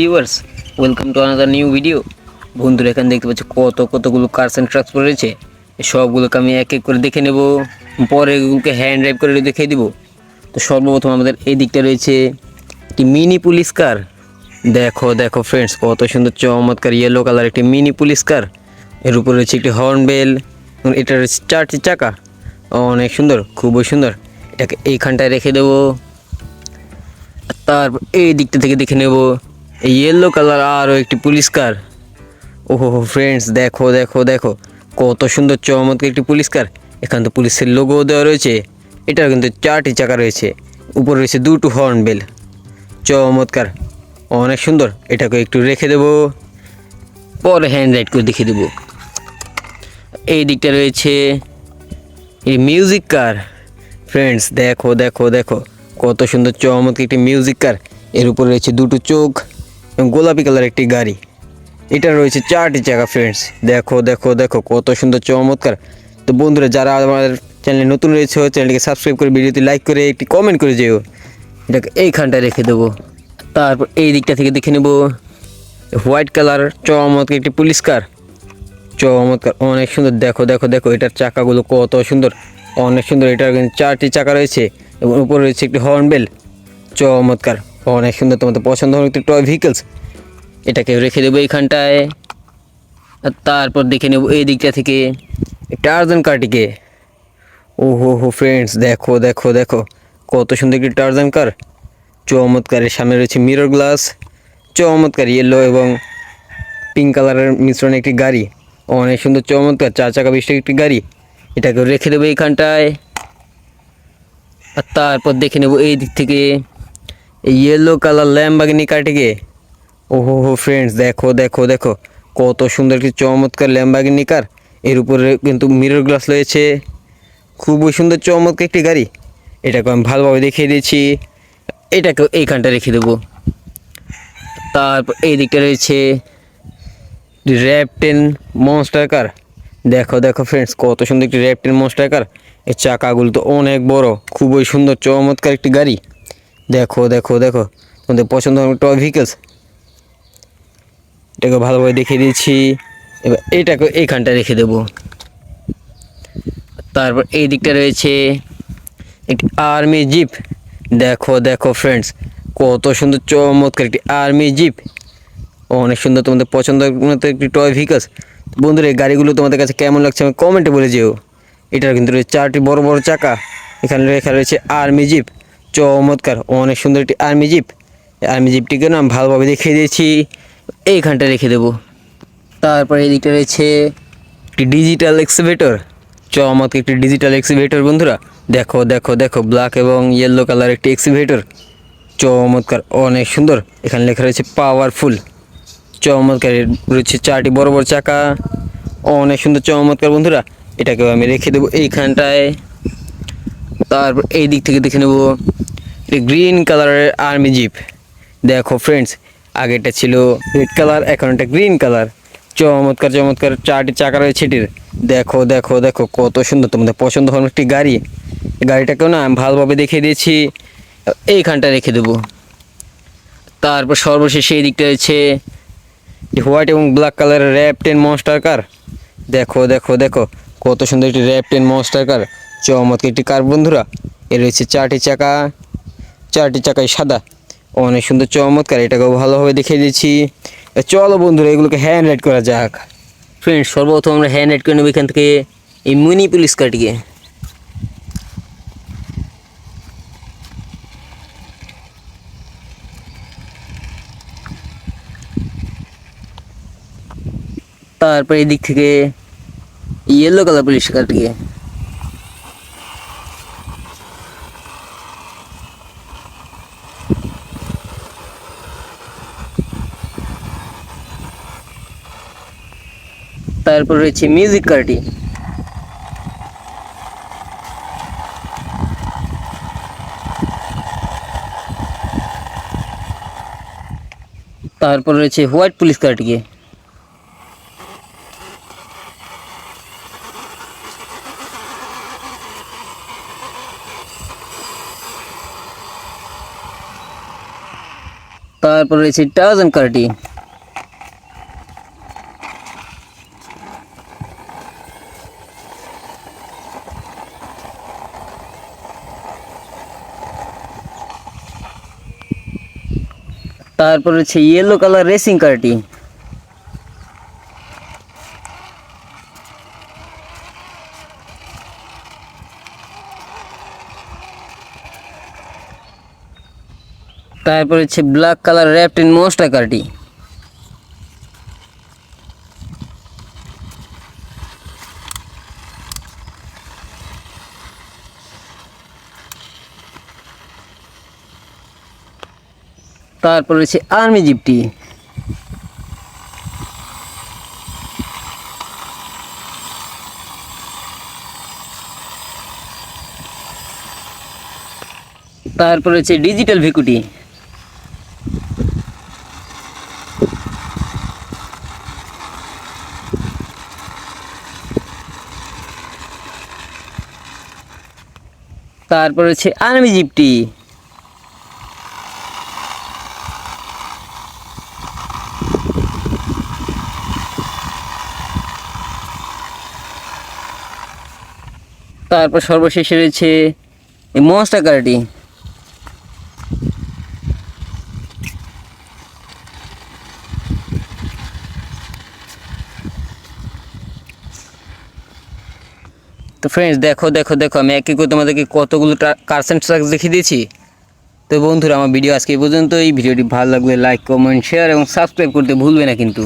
Viewers welcome to another new video বন্ধুরা, এখানে দেখতে পাচ্ছি কত কতগুলো কার্স অ্যান্ড ট্রাক্স রয়েছে। সবগুলোকে আমি এক এক করে দেখে নেব। পরে এগুলোকে হ্যান্ড ড্রাইভ করে দেখিয়ে দিব। তো সর্বপ্রথম আমাদের এই দিকটা রয়েছে একটি মিনি পুলিশ কার দেখো দেখো ফ্রেন্ডস কত সুন্দর চমৎকার ইয়েলো কালার একটি মিনি পুলিশ কার এর উপরে রয়েছে একটি হর্নবেল এটা রয়েছে চারটি চাকা। অনেক সুন্দর, খুবই সুন্দর। এটাকে এইখানটায় রেখে দেবো। তারপর এই দিকটা থেকে দেখে নেব। এই ইয়েলো কালার আরও একটি পুলিশ কার ওহো ফ্রেন্ডস দেখো দেখো দেখো। কত সুন্দর, চমৎকার একটি পুলিশ কার এখানে তো পুলিশের লোগো দেওয়া রয়েছে। এটার কিন্তু চারটি চাকা রয়েছে। উপরে রয়েছে দুটো হর্নবেল চমৎকার। অনেক সুন্দর। এটাকে একটু রেখে দেবো। পরে হ্যান্ড রাইড করে দেখিয়ে দেবো। এই দিকটা রয়েছে এই মিউজিক কার ফ্রেন্ডস দেখো দেখো দেখো। কত সুন্দর, চমৎকার একটি মিউজিক কার এর উপরে রয়েছে দুটো চোখ। গোলাপি কালার একটি গাড়ি। এটা রয়েছে চারটি চাকা ফ্রেন্ডস দেখো দেখো দেখো, কত সুন্দর, চমৎকার। তো বন্ধুরা, যারা আমার চ্যানেলে নতুন রয়েছে চ্যানেলটিকে সাবস্ক্রাইব করে ভিডিওতে লাইক করে, একটি কমেন্ট করে যেও। এটাকে এইখানটায় রেখে দেবো। তারপর এই দিকটা থেকে দেখে নেব। হোয়াইট কালার, চমৎকার একটি পুলিশ কার চমৎকার, অনেক সুন্দর। দেখো দেখো দেখো, এটার চাকাগুলো কত সুন্দর। অনেক সুন্দর, এটার চারটি চাকা রয়েছে। এবং উপরে রয়েছে একটি হর্নবেল চমৎকার। অনেক সুন্দর তোমাদের পছন্দ হলো একটি টয় ভেহিকেলস এটাকে রেখে দেবো এইখানটায়। আর তারপর দেখে নেব এই দিকটা থেকে টার্জান কারটিকে ও হো হো ফ্রেন্ডস দেখো দেখো দেখো, কত সুন্দর একটি টার্জান কার চমৎকারের সামনে রয়েছে মিরর গ্লাস চমৎকার ইয়েলো এবং পিঙ্ক কালারের মিশ্রণে একটি গাড়ি। অনেক সুন্দর, চমৎকার চার চাকা বিশিষ্ট একটি গাড়ি। এটাকে রেখে দেবো এইখানটায়। আর তারপর দেখে নেব এই দিক থেকে। ইয়েলো কালার ল্যাম্বাগিনি কারটিকে ও হো ফ্রেন্ডস দেখো দেখো দেখো। কত সুন্দর একটি চমৎকার ল্যাম্বাগিনি কার এর উপরে কিন্তু মিরর গ্লাস রয়েছে। খুবই সুন্দর চমৎকার একটি গাড়ি। এটাকে আমি ভালোভাবে দেখিয়ে দিয়েছি। এটাকে এইখানটা রেখে দেবো। তারপর এই দিকটা রয়েছে র্যাপটেন মনস্টার কার দেখো দেখো ফ্রেন্ডস কত সুন্দর একটি র্যাপটেন মনস্টার কার এর চাকাগুলো তো অনেক বড়। খুবই সুন্দর, চমৎকার একটি গাড়ি। দেখো দেখো দেখো। তোমাদের পছন্দ টয় ভেহিকেলস এটাকে ভালোভাবে দেখিয়ে দিয়েছি এবার এইটাকে এইখানটা রেখে দেবো। তারপর এই দিকটা রয়েছে একটি আর্মি জিপ দেখো দেখো ফ্রেন্ডস কত সুন্দর, চমৎকার একটি আর্মি জিপ অনেক সুন্দর তোমাদের পছন্দ একটি টয় ভেহিকলস বন্ধুরা, এই গাড়িগুলো তোমাদের কাছে কেমন লাগছে আমি কমেন্টে বলে যেও। এটার কিন্তু চারটি বড় বড় চাকা। এখানে লেখা রয়েছে আর্মি জিপ চমৎকার, অনেক সুন্দর একটি আর্মি জিপ আর্মি জিপটিকে না ভালোভাবে দেখিয়ে দিয়েছি। এইখানটা রেখে দেবো। তারপরে এই দিকটা রয়েছে একটি ডিজিটাল এক্সিভেটর চমৎকার একটি ডিজিটাল এক্সিভেটর বন্ধুরা। দেখো দেখো দেখো ব্ল্যাক এবং ইয়েলো কালার একটি এক্সিভেটর চমৎকার, অনেক সুন্দর। এখানে লেখা রয়েছে পাওয়ারফুল চমৎকার রয়েছে চারটি বড় বড় চাকা। অনেক সুন্দর, চমৎকার, বন্ধুরা। এটাকেও আমি রেখে দেবো এইখানটায়। তারপর এই দিক থেকে দেখে নেব গ্রিন কালারের আর্মি জিপ দেখো ফ্রেন্ডস আগেটা ছিল রেড কালার এখন এটা গ্রিন কালার চমৎকার চমৎকার চারটি চাকা রয়েছে এটির। দেখো দেখো দেখো, কত সুন্দর। তোমাদের পছন্দ হলো একটি গাড়ি। গাড়িটাকেও না আমি ভালোভাবে দেখিয়ে দিয়েছি। এইখানটা রেখে দেবো। তারপর সর্বশেষ এই দিকটা রয়েছে হোয়াইট এবং ব্ল্যাক কালারের র্যাপ টেন মনস্টার কার দেখো দেখো দেখো, কত সুন্দর একটি র্যাপ টেন মনস্টার কার চমৎকার একটি কার বন্ধুরা। এর রয়েছে চারটি চাকা, চারটি চাকায় সাদা। অনেক সুন্দর চমৎকার, এটাকেও ভালোভাবে দেখিয়ে দিয়েছি চলো বন্ধুরা, এগুলোকে হ্যান্ড রাইড করা যাক। ফ্রেন্ড সর্বপ্রথম আমরা হ্যান্ড রাইড করে নেব এখান থেকে এই মিনি পুলিশ কারটিকে তারপর এই দিক থেকে ইয়েলো কালার পুলিশ কারটিকে তারপর রয়েছে মিউজিক কারটি তারপর রয়েছে হোয়াইট পুলিশ কারটিকে তারপর রয়েছে টার্জান কারটি তারপর হচ্ছে ইয়েলো কালার রেসিং কারটি তারপর হচ্ছে ব্ল্যাক কালার র্যাপটেন মস্টার কারটি তারপর হচ্ছে আর্মি জিপটি। তারপর হচ্ছে ডিজিটাল ভিকুটি। তারপর হচ্ছে আর্মি জিপটি। তারপর সর্বশেষে রয়েছে এই মনস্টার কারটি। তো ফ্রেন্ডস দেখো দেখো দেখো, আমি এক এক করে তোমাদেরকে কতগুলো কারসেন্ট ট্রাক্স দেখিয়ে দিয়েছি। তো বন্ধুরা, আমার ভিডিও আজকে এই পর্যন্ত এই ভিডিওটি ভালো লাগলে লাইক কমেন্ট শেয়ার এবং সাবস্ক্রাইব করতে ভুলবে না কিন্তু।